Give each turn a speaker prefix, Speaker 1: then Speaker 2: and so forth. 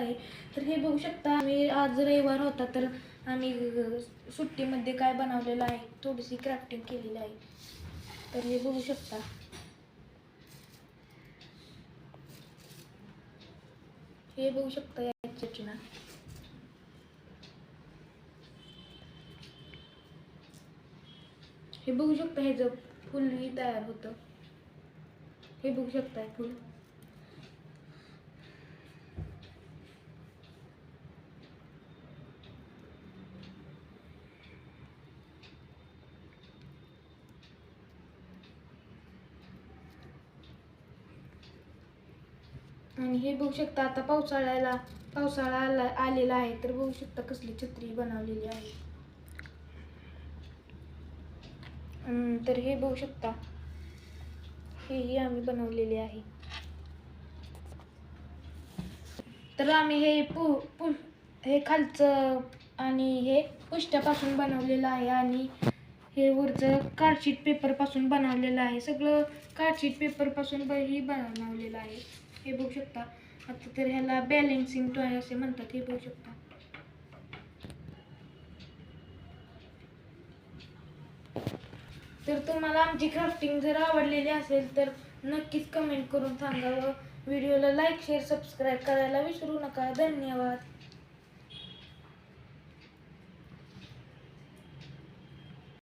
Speaker 1: आहे. तर हे बघू शकता आम्ही आज रविवार होता तर आम्ही सुट्टीमध्ये काय बनवलेलं आहे थोडीशी क्राफ्टिंग केलेली आहे. तर हे बघू शकता. हे बघू शकता या रचना हे बघू शकता ह्याचं जर फुलही तयार होतं. हे बघू शकता फुल. आणि हे बघू शकता आता पावसाळ्याला पावसाळा आला आलेला आहे तर बघू शकता कसली छत्री बनवलेली आहे. तर हे बघू शकता हेही आम्ही बनवलेले आहे. तर आम्ही हे पु पु हे खालचं आणि हे पुष्ट्यापासून बनवलेलं आहे आणि हे वरचं कार्डशीट पेपरपासून बनवलेलं आहे. सगळं कार्डशीट पेपरपासून ही बनवलेलं आहे. हे बघू शकता. आता तर ह्याला बॅलेन्सिंग टॉय असे म्हणतात हे बघू शकता. तर तुम्हाला आमची क्राफ्टिंग जर आवडलेली असेल तर नक्कीच कमेंट करून सांगा व व्हिडिओला लाईक शेअर सबस्क्राईब करायला विसरू नका. धन्यवाद.